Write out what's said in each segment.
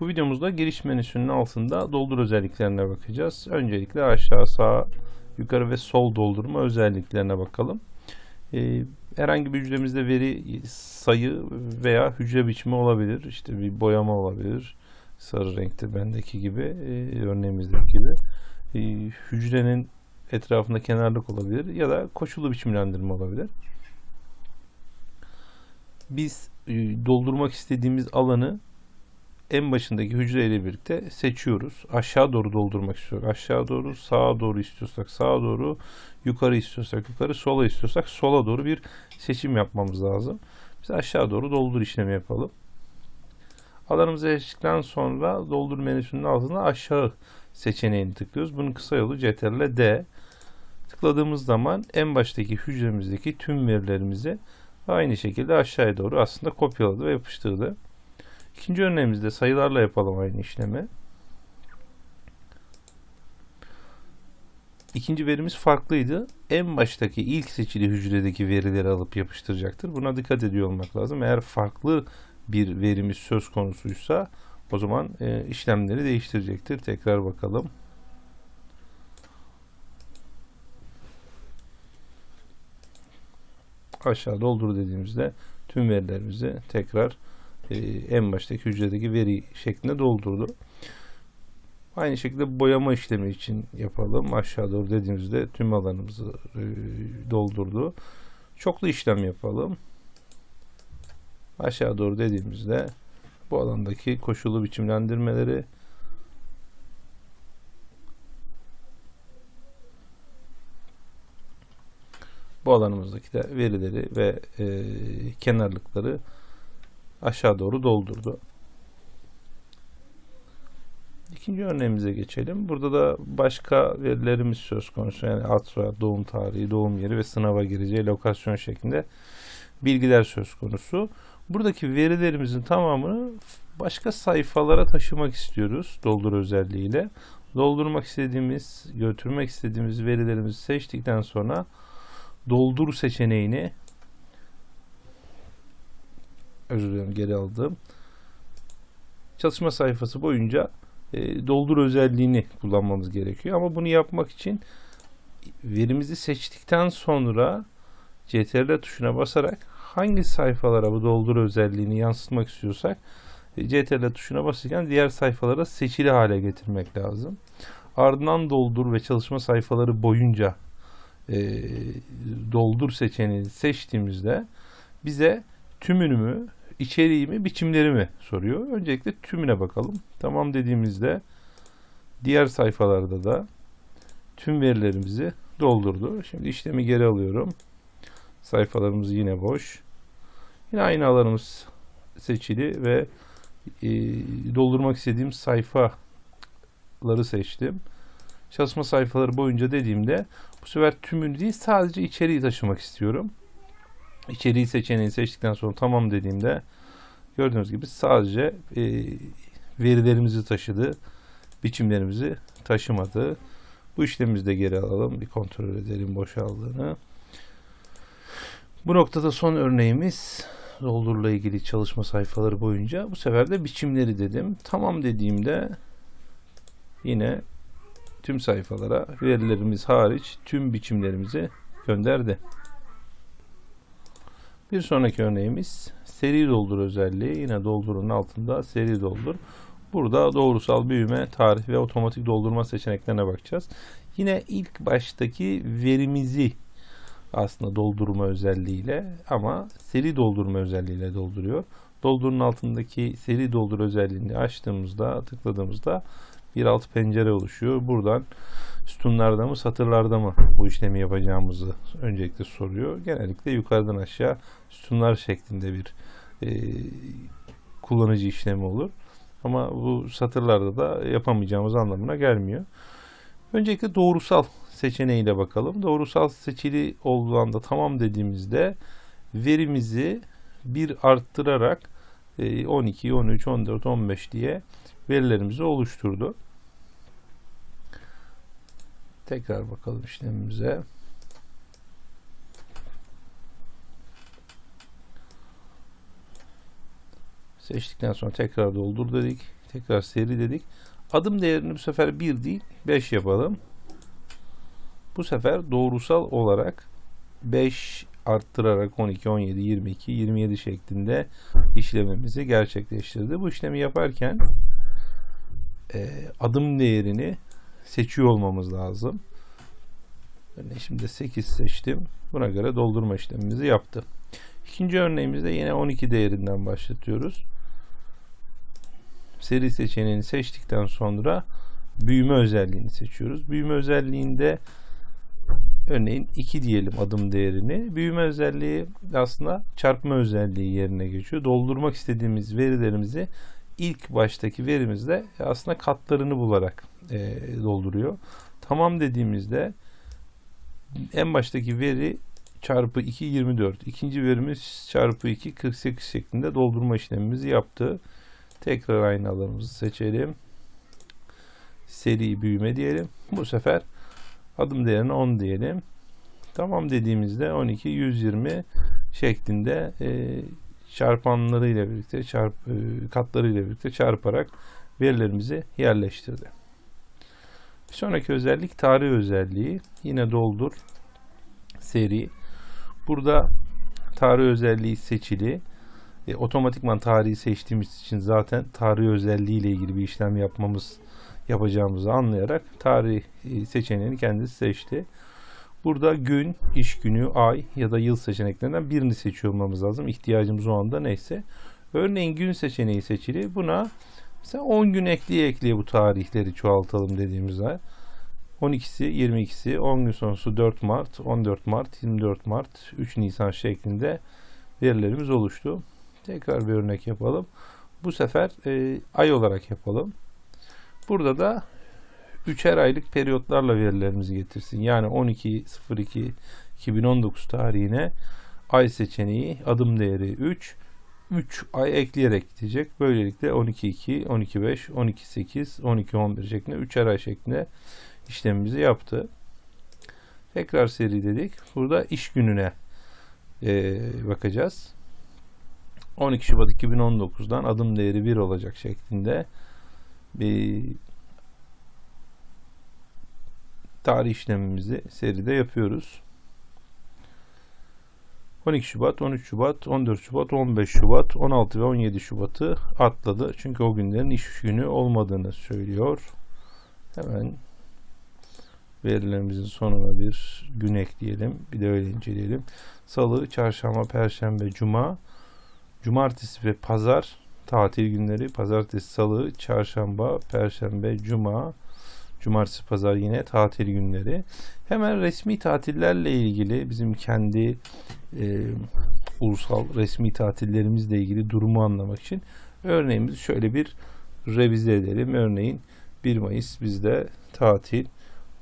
Bu videomuzda giriş menüsünün altında doldur özelliklerine bakacağız. Öncelikle aşağı, sağ, yukarı ve sol doldurma özelliklerine bakalım. Ee, herhangi bir hücremizde veri sayı veya hücre biçimi olabilir. İşte bir boyama olabilir. Sarı renkte bendeki gibi, e, örneğimizdeki gibi. Ee, hücrenin etrafında kenarlık olabilir ya da koşullu biçimlendirme olabilir. Biz e, doldurmak istediğimiz alanı en başındaki hücreyle birlikte seçiyoruz. Aşağı doğru doldurmak istiyorsak aşağı doğru, sağa doğru istiyorsak sağa doğru, yukarı istiyorsak yukarı, sola istiyorsak sola doğru bir seçim yapmamız lazım. Biz aşağı doğru doldur işlemi yapalım. Alanımızı seçtikten sonra doldur menüsünün altında aşağı seçeneğini tıklıyoruz. Bunun kısa yolu CTRL D. Tıkladığımız zaman en baştaki hücremizdeki tüm verilerimizi aynı şekilde aşağıya doğru aslında kopyaladı ve yapıştırdı. İkinci örneğimizde sayılarla yapalım aynı işlemi. İkinci verimiz farklıydı. En baştaki ilk seçili hücredeki verileri alıp yapıştıracaktır. Buna dikkat ediyor olmak lazım. Eğer farklı bir verimiz söz konusuysa o zaman e, işlemleri değiştirecektir. Tekrar bakalım. Aşağı doldur dediğimizde tüm verilerimizi tekrar e, en baştaki hücredeki veri şeklinde doldurdu. Aynı şekilde boyama işlemi için yapalım. Aşağı doğru dediğimizde tüm alanımızı e, doldurdu. Çoklu işlem yapalım. Aşağı doğru dediğimizde bu alandaki koşullu biçimlendirmeleri bu alanımızdaki de verileri ve e, kenarlıkları aşağı doğru doldurdu. İkinci örneğimize geçelim. Burada da başka verilerimiz söz konusu. Yani ad soyad, doğum tarihi, doğum yeri ve sınava gireceği lokasyon şeklinde bilgiler söz konusu. Buradaki verilerimizin tamamını başka sayfalara taşımak istiyoruz doldur özelliğiyle. Doldurmak istediğimiz, götürmek istediğimiz verilerimizi seçtikten sonra doldur seçeneğini özür dilerim geri aldım. Çalışma sayfası boyunca e, doldur özelliğini kullanmamız gerekiyor. Ama bunu yapmak için verimizi seçtikten sonra CTRL tuşuna basarak hangi sayfalara bu doldur özelliğini yansıtmak istiyorsak e, CTRL tuşuna basarken diğer sayfalara seçili hale getirmek lazım. Ardından doldur ve çalışma sayfaları boyunca e, doldur seçeneğini seçtiğimizde bize tümünü mü, içeriği mi, biçimleri mi soruyor. Öncelikle tümüne bakalım. Tamam dediğimizde diğer sayfalarda da tüm verilerimizi doldurdu. Şimdi işlemi geri alıyorum. Sayfalarımız yine boş. Yine aynı alanımız seçili ve e, doldurmak istediğim sayfaları seçtim. Çalışma sayfaları boyunca dediğimde bu sefer tümünü değil sadece içeriği taşımak istiyorum. İçeriği seçeneği seçtikten sonra tamam dediğimde gördüğünüz gibi sadece e, verilerimizi taşıdı. Biçimlerimizi taşımadı. Bu işlemimizi de geri alalım. Bir kontrol edelim boşaldığını. Bu noktada son örneğimiz doldurla ilgili çalışma sayfaları boyunca bu sefer de biçimleri dedim. Tamam dediğimde yine tüm sayfalara verilerimiz hariç tüm biçimlerimizi gönderdi. Bir sonraki örneğimiz seri doldur özelliği. Yine doldurun altında seri doldur. Burada doğrusal büyüme, tarih ve otomatik doldurma seçeneklerine bakacağız. Yine ilk baştaki verimizi aslında doldurma özelliğiyle ama seri doldurma özelliğiyle dolduruyor. Doldurun altındaki seri doldur özelliğini açtığımızda, tıkladığımızda bir alt pencere oluşuyor. Buradan sütunlarda mı satırlarda mı bu işlemi yapacağımızı öncelikle soruyor. Genellikle yukarıdan aşağı sütunlar şeklinde bir e, kullanıcı işlemi olur. Ama bu satırlarda da yapamayacağımız anlamına gelmiyor. Öncelikle doğrusal seçeneğiyle bakalım. Doğrusal seçili olduğu anda tamam dediğimizde verimizi bir arttırarak 12, 13, 14, 15 diye verilerimizi oluşturdu. Tekrar bakalım işlemimize. Seçtikten sonra tekrar doldur dedik. Tekrar seri dedik. Adım değerini bu sefer 1 değil 5 yapalım. Bu sefer doğrusal olarak 5 arttırarak 12, 17, 22, 27 şeklinde işlemimizi gerçekleştirdi. Bu işlemi yaparken e, adım değerini seçiyor olmamız lazım. Örneğin şimdi 8 seçtim. Buna göre doldurma işlemimizi yaptı. İkinci örneğimizde yine 12 değerinden başlatıyoruz. Seri seçeneğini seçtikten sonra büyüme özelliğini seçiyoruz. Büyüme özelliğinde örneğin 2 diyelim adım değerini. Büyüme özelliği aslında çarpma özelliği yerine geçiyor. Doldurmak istediğimiz verilerimizi ilk baştaki verimizde aslında katlarını bularak e, dolduruyor. Tamam dediğimizde en baştaki veri çarpı 2 24. İkinci verimiz çarpı 2 48 şeklinde doldurma işlemimizi yaptı. Tekrar aynalarımızı seçelim. Seri büyüme diyelim. Bu sefer adım değerine 10 diyelim. Tamam dediğimizde 12 120 şeklinde e, çarpanlarıyla birlikte çarp e, katlarıyla birlikte çarparak verilerimizi yerleştirdi. Bir sonraki özellik tarih özelliği. Yine doldur seri. Burada tarih özelliği seçili. E, otomatikman tarihi seçtiğimiz için zaten tarih özelliği ile ilgili bir işlem yapmamız yapacağımızı anlayarak tarih e, seçeneğini kendisi seçti. Burada gün, iş günü, ay ya da yıl seçeneklerinden birini seçiyor olmamız lazım. İhtiyacımız o anda neyse. Örneğin gün seçeneği seçili. Buna mesela 10 gün ekleye ekleye bu tarihleri çoğaltalım dediğimizde 12'si, 22'si, 10 gün sonrası 4 Mart, 14 Mart, 24 Mart, 3 Nisan şeklinde verilerimiz oluştu. Tekrar bir örnek yapalım. Bu sefer e, ay olarak yapalım. Burada da üçer aylık periyotlarla verilerimizi getirsin. Yani 12.02 2019 tarihine ay seçeneği adım değeri 3 3 ay ekleyerek gidecek. Böylelikle 12.2, 12.5, 12.8, 12.11 şeklinde 3'er ay şeklinde işlemimizi yaptı. Tekrar seri dedik. Burada iş gününe e, bakacağız. 12 Şubat 2019'dan adım değeri 1 olacak şeklinde bir tarih işlemimizi seride yapıyoruz. 12 Şubat, 13 Şubat, 14 Şubat, 15 Şubat, 16 ve 17 Şubat'ı atladı. Çünkü o günlerin iş günü olmadığını söylüyor. Hemen verilerimizin sonuna bir gün ekleyelim. Bir de öyle inceleyelim. Salı, çarşamba, perşembe, cuma, cumartesi ve pazar tatil günleri. Pazartesi, salı, çarşamba, perşembe, cuma, cumartesi, pazar yine tatil günleri. Hemen resmi tatillerle ilgili bizim kendi e, ulusal resmi tatillerimizle ilgili durumu anlamak için örneğimizi şöyle bir revize edelim. Örneğin 1 Mayıs bizde tatil.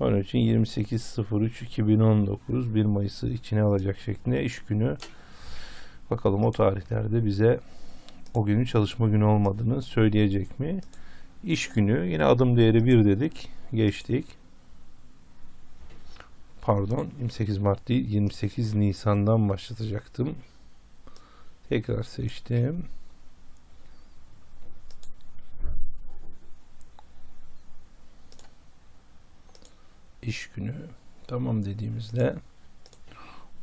Onun için 28.03.2019 1 Mayıs'ı içine alacak şeklinde iş günü. Bakalım o tarihlerde bize o günün çalışma günü olmadığını söyleyecek mi? İş günü yine adım değeri 1 dedik. Geçtik. Pardon 28 Mart değil 28 Nisan'dan başlatacaktım. Tekrar seçtim. iş günü tamam dediğimizde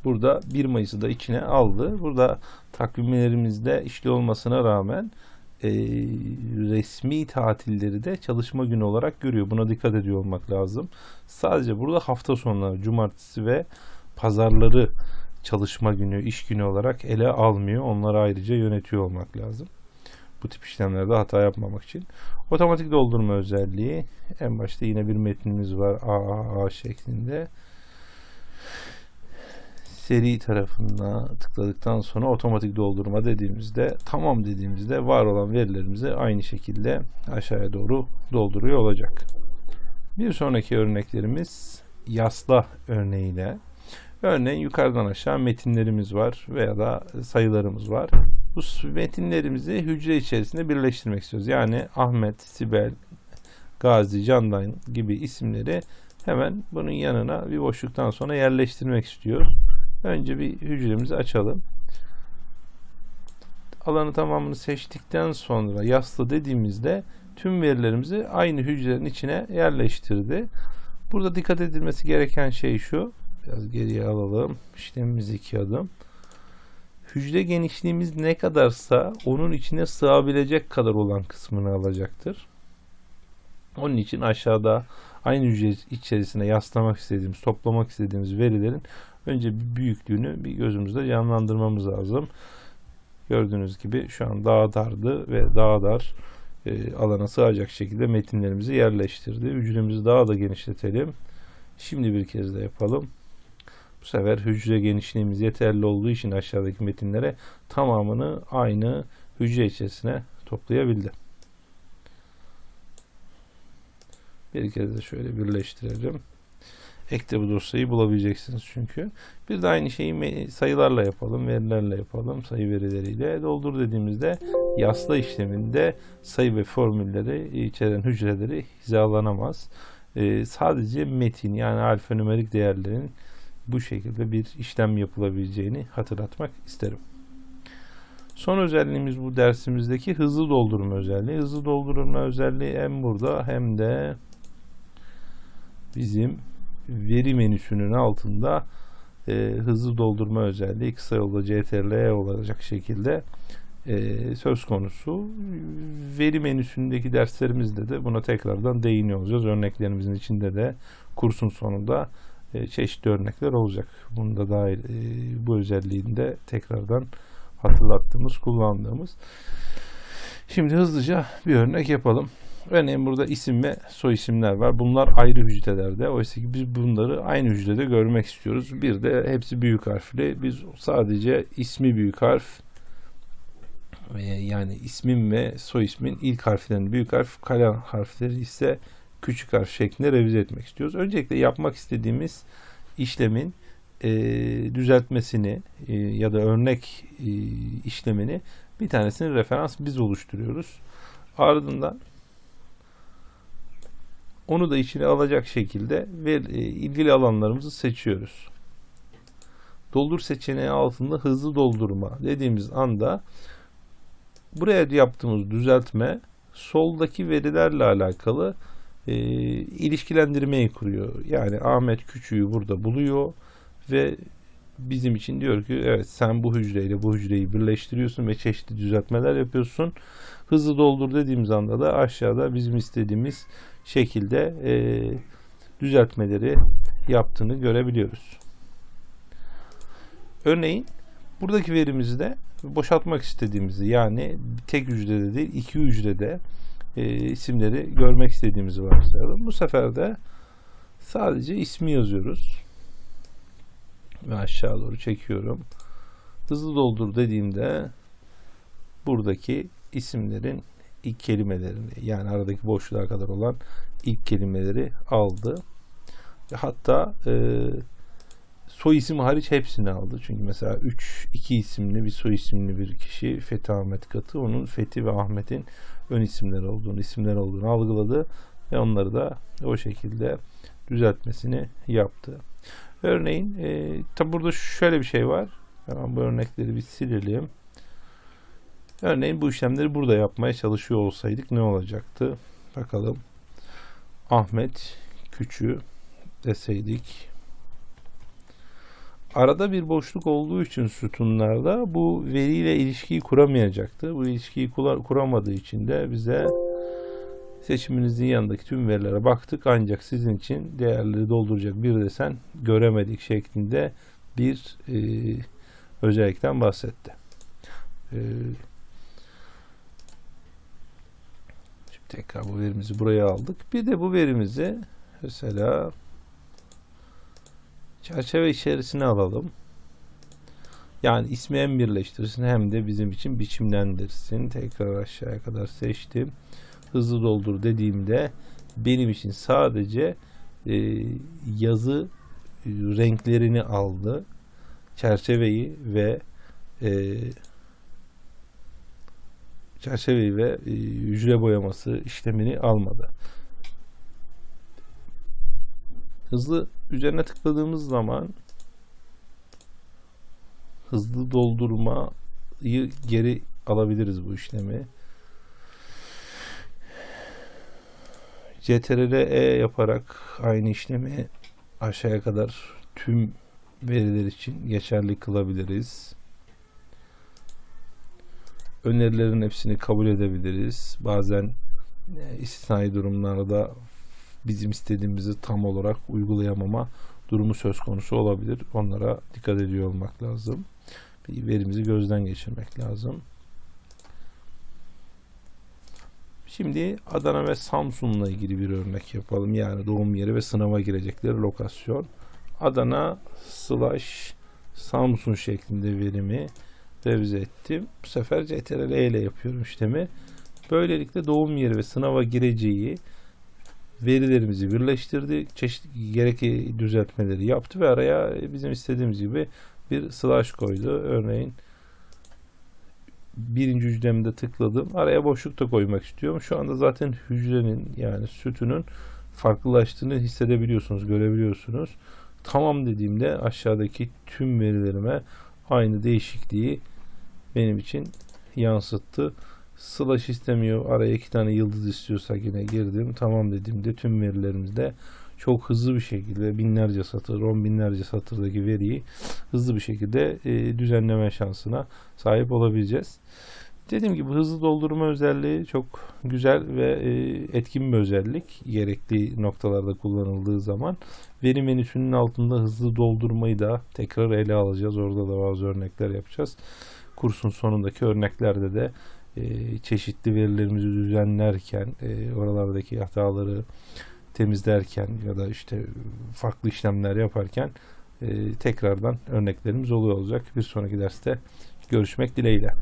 burada 1 Mayıs'ı da içine aldı. Burada takvimlerimizde işli olmasına rağmen e, resmi tatilleri de çalışma günü olarak görüyor. Buna dikkat ediyor olmak lazım. Sadece burada hafta sonları, cumartesi ve pazarları çalışma günü, iş günü olarak ele almıyor. Onları ayrıca yönetiyor olmak lazım. Bu tip işlemlerde hata yapmamak için. Otomatik doldurma özelliği. En başta yine bir metnimiz var AAA şeklinde. Seri tarafına tıkladıktan sonra otomatik doldurma dediğimizde tamam dediğimizde var olan verilerimizi aynı şekilde aşağıya doğru dolduruyor olacak. Bir sonraki örneklerimiz yasla örneğiyle. Örneğin yukarıdan aşağı metinlerimiz var veya da sayılarımız var. Bu metinlerimizi hücre içerisinde birleştirmek istiyoruz. Yani Ahmet, Sibel, Gazi, Candan gibi isimleri hemen bunun yanına bir boşluktan sonra yerleştirmek istiyoruz. Önce bir hücremizi açalım. Alanı tamamını seçtikten sonra yaslı dediğimizde tüm verilerimizi aynı hücrenin içine yerleştirdi. Burada dikkat edilmesi gereken şey şu. Biraz geriye alalım. İşlemimiz iki adım. Hücre genişliğimiz ne kadarsa onun içine sığabilecek kadar olan kısmını alacaktır. Onun için aşağıda aynı hücre içerisine yaslamak istediğimiz, toplamak istediğimiz verilerin önce bir büyüklüğünü bir gözümüzde canlandırmamız lazım. Gördüğünüz gibi şu an daha dardı ve daha dar e, alana sığacak şekilde metinlerimizi yerleştirdi. Hücremizi daha da genişletelim. Şimdi bir kez de yapalım. Bu sefer hücre genişliğimiz yeterli olduğu için aşağıdaki metinlere tamamını aynı hücre içerisine toplayabildi. Bir kez de şöyle birleştirelim. Ekte bu dosyayı bulabileceksiniz çünkü. Bir de aynı şeyi sayılarla yapalım, verilerle yapalım, sayı verileriyle. Doldur dediğimizde yasla işleminde sayı ve formülleri içeren hücreleri hizalanamaz. Ee, sadece metin yani alfanümerik değerlerin bu şekilde bir işlem yapılabileceğini hatırlatmak isterim. Son özelliğimiz bu dersimizdeki hızlı doldurma özelliği. Hızlı doldurma özelliği hem burada hem de bizim veri menüsünün altında e, hızlı doldurma özelliği kısa yolda CTRL olacak şekilde e, söz konusu. Veri menüsündeki derslerimizde de buna tekrardan değiniyor olacağız. Örneklerimizin içinde de kursun sonunda e, çeşitli örnekler olacak. Bunu da dair e, bu özelliğinde tekrardan hatırlattığımız, kullandığımız. Şimdi hızlıca bir örnek yapalım. Örneğin burada isim ve soy isimler var. Bunlar ayrı hücrelerde. Oysa ki biz bunları aynı hücrede görmek istiyoruz. Bir de hepsi büyük harfli. Biz sadece ismi büyük harf yani ismin ve soy ismin ilk harflerini büyük harf, kalem harfleri ise küçük harf şeklinde revize etmek istiyoruz. Öncelikle yapmak istediğimiz işlemin e, düzeltmesini e, ya da örnek e, işlemini bir tanesini referans biz oluşturuyoruz. Ardından onu da içine alacak şekilde ve e, ilgili alanlarımızı seçiyoruz. Doldur seçeneği altında hızlı doldurma dediğimiz anda buraya yaptığımız düzeltme soldaki verilerle alakalı e, ilişkilendirmeyi kuruyor. Yani Ahmet Küçüğü burada buluyor ve bizim için diyor ki evet sen bu hücreyle bu hücreyi birleştiriyorsun ve çeşitli düzeltmeler yapıyorsun. Hızlı doldur dediğimiz anda da aşağıda bizim istediğimiz şekilde e, düzeltmeleri yaptığını görebiliyoruz. Örneğin buradaki verimizde boşaltmak istediğimizi yani tek hücrede değil iki hücrede e, isimleri görmek istediğimizi varsayalım. Bu sefer de sadece ismi yazıyoruz. Ve aşağı doğru çekiyorum. Hızlı doldur dediğimde buradaki isimlerin ilk kelimelerini yani aradaki boşluğa kadar olan ilk kelimeleri aldı. Hatta e, soy isim hariç hepsini aldı. Çünkü mesela 3 2 isimli bir soy isimli bir kişi Fethi Ahmet Katı onun Fethi ve Ahmet'in ön isimler olduğunu, isimler olduğunu algıladı ve onları da o şekilde düzeltmesini yaptı. Örneğin e, tabi burada şöyle bir şey var. Hemen bu örnekleri bir silelim. Örneğin bu işlemleri burada yapmaya çalışıyor olsaydık ne olacaktı? Bakalım. Ahmet Küçü deseydik. Arada bir boşluk olduğu için sütunlarda bu veriyle ilişkiyi kuramayacaktı. Bu ilişkiyi kuramadığı için de bize seçiminizin yanındaki tüm verilere baktık ancak sizin için değerleri dolduracak bir desen göremedik şeklinde bir e, özellikten bahsetti. E, şimdi tekrar bu verimizi buraya aldık. Bir de bu verimizi mesela çerçeve içerisine alalım. Yani ismi hem birleştirsin hem de bizim için biçimlendirsin. Tekrar aşağıya kadar seçtim. Hızlı doldur dediğimde benim için sadece e, yazı e, renklerini aldı. Çerçeveyi ve e, çerçeveyi ve e, hücre boyaması işlemini almadı. Hızlı üzerine tıkladığımız zaman hızlı doldurmayı geri alabiliriz bu işlemi. CTRL-E yaparak aynı işlemi aşağıya kadar tüm veriler için geçerli kılabiliriz. Önerilerin hepsini kabul edebiliriz. Bazen e, istisnai durumlarda bizim istediğimizi tam olarak uygulayamama durumu söz konusu olabilir. Onlara dikkat ediyor olmak lazım. Bir verimizi gözden geçirmek lazım. Şimdi Adana ve Samsun'la ilgili bir örnek yapalım. Yani doğum yeri ve sınava girecekleri lokasyon. Adana slash Samsun şeklinde verimi revize ettim. Bu sefer CTRL ile yapıyorum işlemi. Böylelikle doğum yeri ve sınava gireceği verilerimizi birleştirdi. Çeşitli gerekli düzeltmeleri yaptı ve araya bizim istediğimiz gibi bir slash koydu. Örneğin birinci hücremde tıkladım. Araya boşluk da koymak istiyorum. Şu anda zaten hücrenin yani sütünün farklılaştığını hissedebiliyorsunuz, görebiliyorsunuz. Tamam dediğimde aşağıdaki tüm verilerime aynı değişikliği benim için yansıttı. Slash istemiyor. Araya iki tane yıldız istiyorsak yine girdim. Tamam dediğimde tüm verilerimizde çok hızlı bir şekilde binlerce satır, on binlerce satırdaki veriyi hızlı bir şekilde e, düzenleme şansına sahip olabileceğiz. Dediğim gibi hızlı doldurma özelliği çok güzel ve e, etkin bir özellik. Gerekli noktalarda kullanıldığı zaman veri menüsünün altında hızlı doldurmayı da tekrar ele alacağız. Orada da bazı örnekler yapacağız. Kursun sonundaki örneklerde de e, çeşitli verilerimizi düzenlerken e, oralardaki hataları temizlerken ya da işte farklı işlemler yaparken e, tekrardan örneklerimiz oluyor olacak. Bir sonraki derste görüşmek dileğiyle.